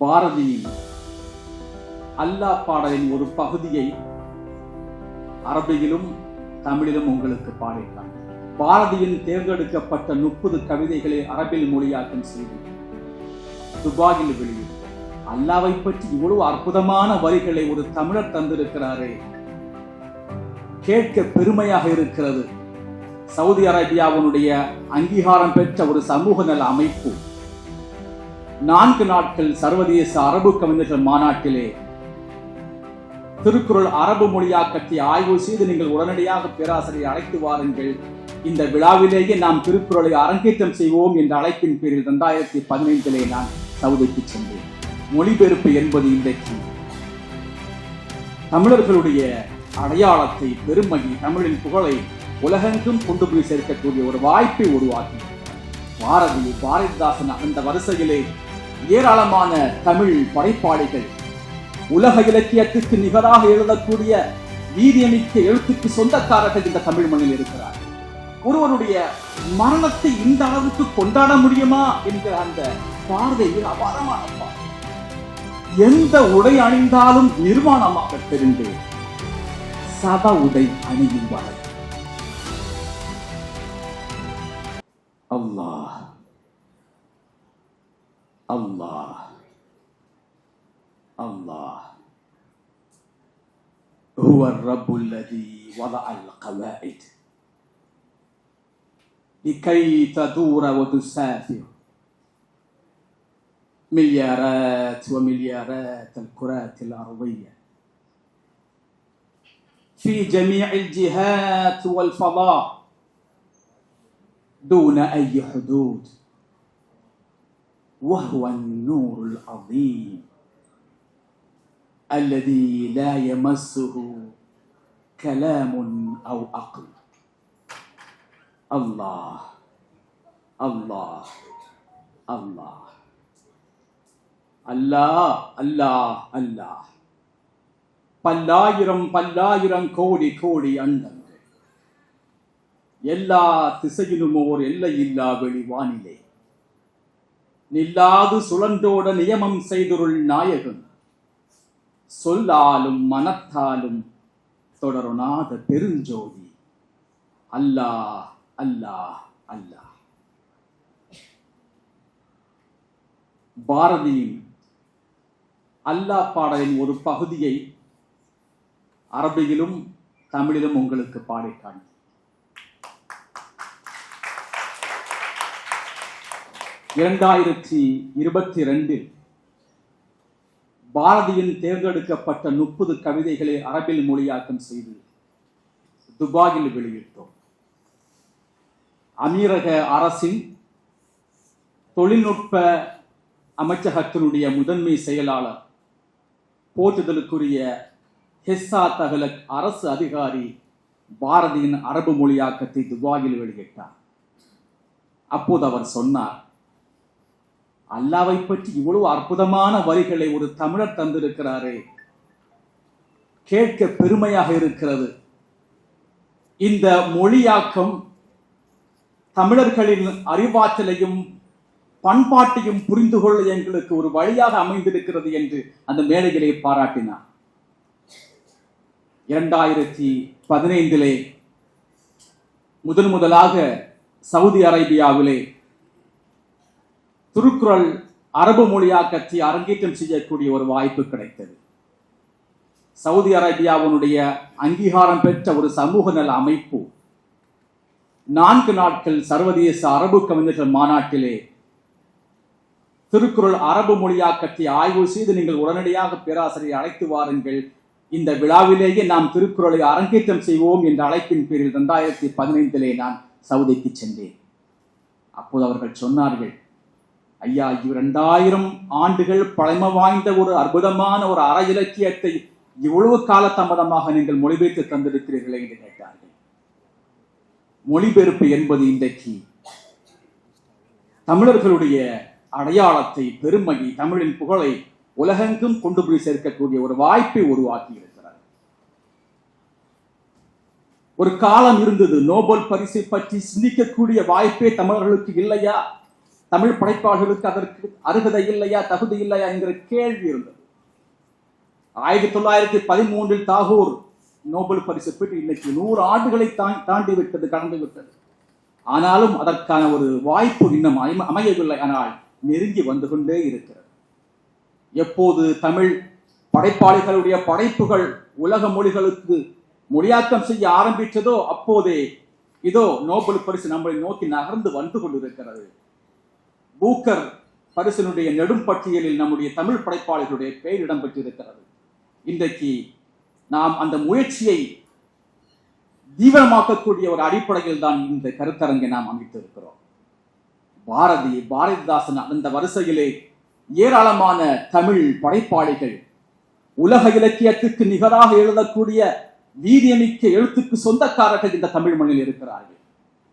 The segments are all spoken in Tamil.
பாரதியின் அல்லாஹ் பாடலின் ஒரு பகுதியை அரபியிலும் தமிழிலும் உங்களுக்கு பாடினான் பாரதியின் தேர்ந்தெடுக்கப்பட்ட முப்பது கவிதைகளை அரபில் மொழியாக்கம் செய்து துபாயில் வெளியிட்டு அல்லாவை பற்றி இவ்வளவு அற்புதமான வரிகளை ஒரு தமிழர் தந்திருக்கிறாரே. கேட்க பெருமையாக இருக்கிறது. சவுதி அரேபியாவினுடைய அங்கீகாரம் பெற்ற ஒரு சமூக நல அமைப்பு நான்கு நாட்கள் சர்வதேச அரபு கவிஞர்கள் மாநாட்டிலே திருக்குறள் அரபு மொழியாக்கத்தை ஆய்வு செய்து நீங்கள் உடனடியாக பேராசிரியர் அழைத்து வாருங்கள். இந்த விழாவிலேயே நாம் திருக்குறளை அரங்கேற்றம் செய்வோம் என்ற அழைப்பின் பேரில் இரண்டாயிரத்தி பதினைந்திலே நான் சவுதிக்கு சென்றேன். மொழிபெயர்ப்பு என்பது இன்றைக்கு தமிழர்களுடைய அடையாளத்தை பெருமையை தமிழின் புகழை உலகெங்கும் கொண்டு போய் சேர்க்கக்கூடிய ஒரு வாய்ப்பை உருவாக்கி பாரதி பாரதிதாசன் அந்த வரிசையிலே ஏராளமான தமிழ் படைப்பாளிகள் உலக இலக்கியத்திற்கு நிகராக எழுதக்கூடிய வீரியமிக்க எழுத்துக்கு சொந்தக்காரர்கள் இந்த தமிழ் மண்ணில் இருக்கிறார். ஒருவருடைய மரணத்தை இந்த அளவுக்கு கொண்டாட முடியுமா என்கிற அந்த பார்வையில் அபாரமான பார்வை எந்த உடை அணிந்தாலும் நிர்வாணமாக தெரிந்து சப உடை அணியும் வரை. هو الرب الذي وضع القواعد. لكي تدور وتسافر. مليارات ومليارات الكرات الأرضية. في جميع الجهات والفضاء. دون أي حدود. وهو النور العظيم. الذي لا يمسه كلام أو عقل الله الله الله அல்லாஹ் அல்லாஹ் அல்லாஹ் பல்லாயிரம் பல்லாயிரம் கோடி கோடி அண்டங்கள் எல்லா திசையிலும் ஓர் எல்லையில்லா வெளி வானிலே நில்லாது சுழன்றோட நியமம் செய்தொருள் நாயகன் சொல்லாலும் மனத்தாலும் தொடருணாத பெருஞ்சோதி. அல்லாஹ் அல்லாஹ் அல்லாஹ். பாரதியின் அல்லாஹ் பாடலின் ஒரு பகுதியை அரபியிலும் தமிழிலும் உங்களுக்கு பாடிக்காணி இரண்டாயிரத்தி இருபத்தி ரெண்டில் பாரதியின் தேர்ந்தெடுக்கப்பட்ட முப்பது கவிதைகளை அரபில் மொழியாக்கம் செய்து துபாயில் வெளியிட்டோம். அமீரக அரசின் தொழில்நுட்ப அமைச்சகத்தினுடைய முதன்மை செயலாளர் போற்றுதலுக்குரிய ஹெஸ்ஸா தகலக் அரசு அதிகாரி பாரதியின் அரபு மொழியாக்கத்தை துபாயில் வெளியிட்டார். அப்போது அவர் சொன்னார் அல்லாவை பற்றி இவ்வளவு அற்புதமான வரிகளை ஒரு தமிழர் தந்திருக்கிறாரே. கேட்க பெருமையாக இருக்கிறது. இந்த மொழியாக்கம் தமிழர்களின் அறிவாற்றலையும் பண்பாட்டையும் புரிந்து கொள்ள எங்களுக்கு ஒரு வழியாக அமைந்திருக்கிறது என்று அந்த மேடையிலே பாராட்டினார். இரண்டாயிரத்தி பதினைந்திலே முதன் முதலாக சவுதி அரேபியாவிலே திருக்குறள் அரபு மொழியாக்கத்தை அரங்கேற்றம் செய்யக்கூடிய ஒரு வாய்ப்பு கிடைத்தது. சவுதி அரேபியாவினுடைய அங்கீகாரம் பெற்ற ஒரு சமூக நல அமைப்பு நான்கு நாட்கள் சர்வதேச அரபு கவிஞர்கள் மாநாட்டிலே திருக்குறள் அரபு மொழியாக்கத்தை ஆய்வு செய்து நீங்கள் உடனடியாக பேராசிரியை அழைத்து வாருங்கள். இந்த விழாவிலேயே நாம் திருக்குறளை அரங்கேற்றம் செய்வோம் என்ற அழைப்பின் பேரில் இரண்டாயிரத்தி பதினைந்திலே நான் சவுதிக்கு சென்றேன். அப்போது அவர்கள் சொன்னார்கள் ஐயா இரண்டாயிரம் ஆண்டுகள் பழமை வாய்ந்த ஒரு அற்புதமான ஒரு அற இலக்கியத்தை இவ்வளவு காலதாமதமாக நீங்கள் மொழிபெயர்த்து தந்திருக்கிறீர்களே என்று கேட்டார்கள். மொழிபெயர்ப்பு என்பது இன்றைக்கு தமிழர்களுடைய அடையாளத்தை பெருமையை தமிழின் புகழை உலகெங்கும் கொண்டு போய் சேர்க்கக்கூடிய ஒரு வாய்ப்பை உருவாக்கி இருக்கிறார். ஒரு காலம் இருந்தது. நோபல் பரிசை பற்றி சிந்திக்கக்கூடிய வாய்ப்பே தமிழர்களுக்கு இல்லையா? தமிழ் படைப்பாளர்களுக்கு அதற்கு அருகதை இல்லையா தகுதி இல்லையா என்கிற கேள்வி இருந்தது. ஆயிரத்தி தொள்ளாயிரத்தி பதிமூன்றில் தாகூர் நோபல் பரிசு பெற்று இன்னைக்கு நூறு ஆண்டுகளை தா- தாண்டி விட்டது கடந்து விட்டது. ஆனாலும் அதற்கான ஒரு வாய்ப்பு இன்னும் அமையவில்லை. ஆனால் நெருங்கி வந்து கொண்டே இருக்கிறது. எப்போது தமிழ் படைப்பாளிகளுடைய படைப்புகள் உலக மொழிகளுக்கு மொழியாக்கம் செய்ய ஆரம்பித்ததோ அப்போதே இதோ நோபல் பரிசு நம்மளை நோக்கி நகர்ந்து வந்து கொண்டிருக்கிறது. பூக்கர் பரிசனுடைய நெடும் பட்டியலில் நம்முடைய தமிழ் படைப்பாளிகளுடைய பெயர் இடம்பெற்றிருக்கிறது. இன்றைக்கு நாம் அந்த முயற்சியை தீவிரமாக்கக்கூடிய ஒரு அடிப்படையில் தான் இந்த கருத்தரங்கை நாம் அமைத்திருக்கிறோம். பாரதி பாரதிதாசன் அந்த வரிசையிலே ஏராளமான தமிழ் படைப்பாளிகள் உலக இலக்கியத்துக்கு நிகராக எழுதக்கூடிய வீரியமிக்க எழுத்துக்கு சொந்தக்காரர்கள் இந்த தமிழ் மண்ணில் இருக்கிறார்கள்.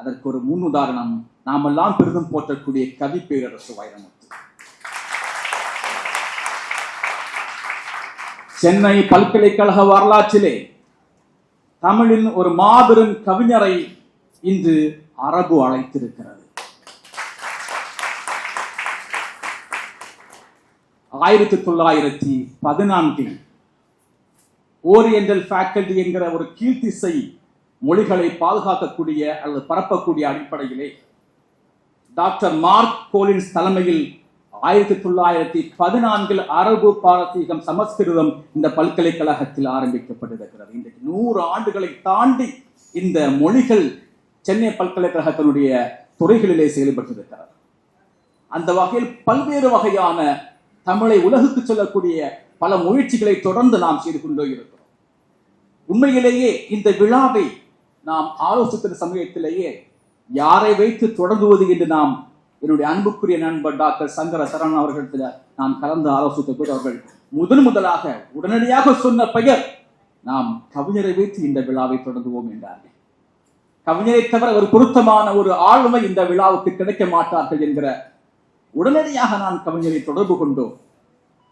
அதற்கு ஒரு முன் உதாரணம் நாமெல்லாம் பெரிதும் போற்றக்கூடிய கவி பேரரசு வைரமுத்து. சென்னை பல்கலைக்கழக வரலாற்றிலே தமிழின் ஒரு மாபெரும் கவிஞரை இன்று அரபு அழைத்திருக்கிறது. ஆயிரத்தி தொள்ளாயிரத்தி பதினான்கில் ஓரியண்டல் ஃபேக்கல்டி என்கிற ஒரு கீழ்த்திசை மொழிகளை பாதுகாக்கக்கூடிய அல்லது பரப்பக்கூடிய அடிப்படையிலே டாக்டர் மார்க் கோலின்ஸ் தலைமையில் ஆயிரத்தி தொள்ளாயிரத்தி பதினான்கில் அரபு பாரசீகம் சமஸ்கிருதம் இந்த பல்கலைக்கழகத்தில் ஆரம்பிக்கப்பட்டிருக்கிறது. இன்றைக்கு நூறு ஆண்டுகளை தாண்டி இந்த மொழிகள் சென்னை பல்கலைக்கழகத்தினுடைய துறைகளிலே செயல்பட்டிருக்கிறது. அந்த வகையில் பல்வேறு வகையான தமிழை உலகுக்கு சொல்லக்கூடிய பல முயற்சிகளை தொடர்ந்து நாம் செய்து கொண்டே இருக்கிறோம். உண்மையிலேயே இந்த விழாவை நாம் ஆலோசித்த சமயத்திலேயே யாரை வைத்து தொடங்குவது என்று நாம் என்னுடைய அன்புக்குரிய நண்பர் டாக்டர் சங்கர சரண் அவர்களிடத்தில் நாம் கலந்து ஆலோசித்த போது அவர்கள் முதன் முதலாக உடனடியாக சொன்ன பெயர் நாம் கவிஞரை வைத்து இந்த விழாவை தொடங்குவோம் என்றார்கள். கவிஞரை தவிர ஒரு பொருத்தமான ஒரு ஆளுமை இந்த விழாவுக்கு கிடைக்க மாட்டார்கள் என்கிற உடனடியாக நான் கவிஞரை தொடர்பு கொண்டோம்.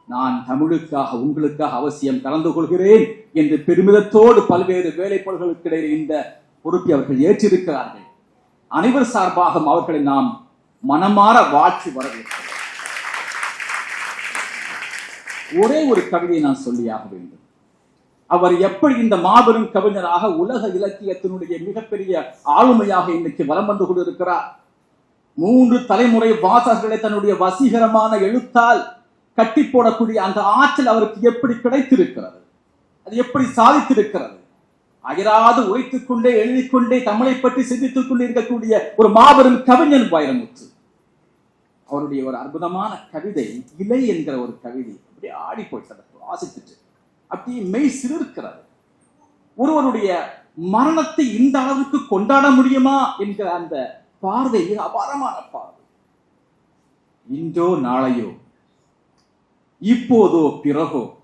நான் தமிழுக்காக உங்களுக்காக அவசியம் கலந்து கொள்கிறேன் என்று பெருமிதத்தோடு பல்வேறு வேலைப்பாடுகளுக்கு இடையே இந்த பொறுப்பை அவர்கள் ஏற்றிருக்கிறார்கள். அனைவர் சார்பாக அவர்களை நாம் மனமாற வாழ்த்து வரவேற்கிறோம். ஒரே ஒரு கவிதையை நான் சொல்லியாக வேண்டும். அவர் எப்படி இந்த மாபெரும் கவிஞராக உலக இலக்கியத்தினுடைய மிகப்பெரிய ஆளுமையாக இன்னைக்கு வலம் வந்து கொண்டிருக்கிறார். மூன்று தலைமுறை வாசகர்களை தன்னுடைய வசீகரமான எழுத்தால் கட்டி போடக்கூடிய அந்த ஆற்றல் அவருக்கு எப்படி கிடைத்திருக்கிறது? அது எப்படி சாதித்திருக்கிறது? அயராது உழைத்துக் கொண்டே எழுதிக் கொண்டே தமிழை பற்றி சிந்தித்துக் கொண்டே இருக்கக்கூடிய ஒரு மாபெரும் கவிஞன் வைரமுத்து. அவருடைய ஒரு அற்புதமான கவிதை இலை என்கிற ஒரு கவிதை அப்படியே ஆடி போயிட்டு அதை வாசித்துட்டு. அப்படியே மெய் சிலிர்க்கிறது. ஒருவருடைய மரணத்தை இந்த அளவுக்கு கொண்டாட முடியுமா என்கிற அந்த பார்வை அபாரமான பார்வை. இன்றோ நாளையோ இப்போதோ பிறகோ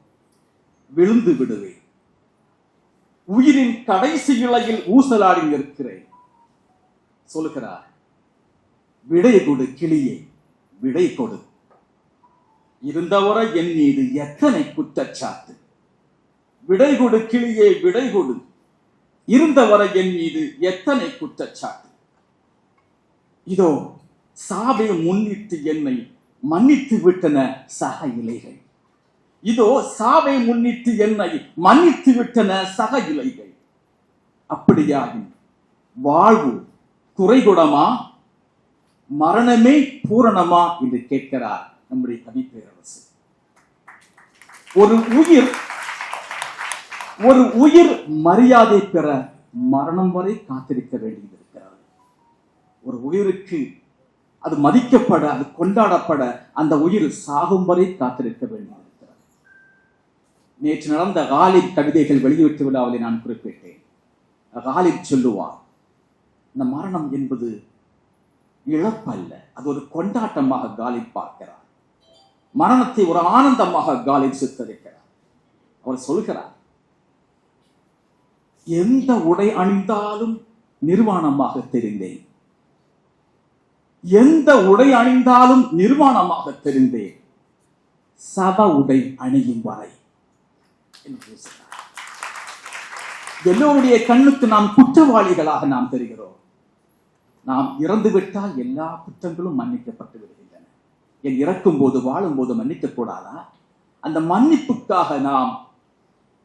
விழுந்து விடுவேன். உயிரின் கடைசி இலையில் ஊசலாடி நிற்கிறேன். சொல்லுகிறார் விடை கொடு கிளியே விடை கொடு. இருந்தவரை என் மீது எத்தனை குற்றச்சாட்டு? விடை கொடு கிளியே விடை கொடு. இருந்தவரை என் மீது எத்தனை குற்றச்சாட்டு? இதோ சாவை முன்னிட்டு என்னை மன்னித்து விட்டன சக இலைகள். இதோ சாவை முன்னிட்டு என்னை மன்னித்து விட்டன சக இலைகள். அப்படியாகும் வாழ்வு குறைகுடமா? மரணமே பூரணமா என்று கேட்கிறார் நம்முடைய கவி பேரரசு ஒரு உயிர் ஒரு உயிர் மரியாதை பெற மரணம் வரை காத்திருக்க வேண்டியிருக்கிறது. ஒரு உயிருக்கு அது மதிக்கப்பட அது கொண்டாடப்பட அந்த உயிர் சாகும் வரை காத்திருக்க வேண்டும் நேற்று நடந்த காலிப் கவிதைகள் வெளியீட்டு விழாவில் நான் குறிப்பிட்டேன். காலிப் சொல்லுவார் இந்த மரணம் என்பது இழப்பல்ல அது ஒரு கொண்டாட்டமாக காலிப் பார்க்கிறார். மரணத்தை ஒரு ஆனந்தமாக காலிப் சித்தரிக்கிறார். அவர் சொல்கிறார் எந்த உடை அணிந்தாலும் நிர்வாணமாக தெரிந்தேன். எந்த உடை அணிந்தாலும் நிர்வாணமாக தெரிந்தேன். சப உடை அணியும் வரை என்று பேசுகிறார். எல்லோருடைய கண்ணுக்கு நாம் குற்றவாளிகளாக நாம் தெரிகிறோம். நாம் இறந்துவிட்டால் எல்லா குற்றங்களும் மன்னிக்கப்பட்டு விடுகின்றன. என் இறக்கும் போது வாழும் போது மன்னிக்க கூடாதா அந்த மன்னிப்புக்காக நாம்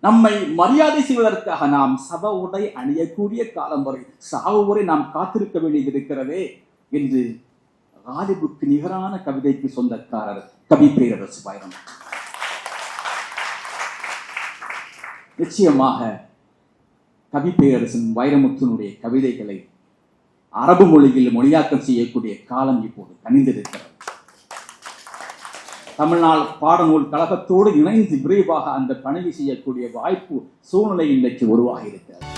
நம்மை மரியாதை செய்வதற்காக நாம் சப உடை அணியக்கூடிய காலம் வரை சாவு வரை நாம் காத்திருக்க வேண்டியது இருக்கிறதே என்று காலிபுக்கு நிகரான கவிதைக்கு சொந்தக்காரர் கவி பேரரசு பயணம் நிச்சயமாக கவி பேரரசன் வைரமுத்துனுடைய கவிதைகளை அரபு மொழியில் மொழியாக்கம் செய்யக்கூடிய காலம் இப்போது கனிந்திருக்கிறது. தமிழ்நாள் பாடநூல் கழகத்தோடு இணைந்து விரைவாக அந்த பணியை செய்யக்கூடிய வாய்ப்பு சூழ்நிலை இன்றைக்கு உருவாகி இருக்கிறது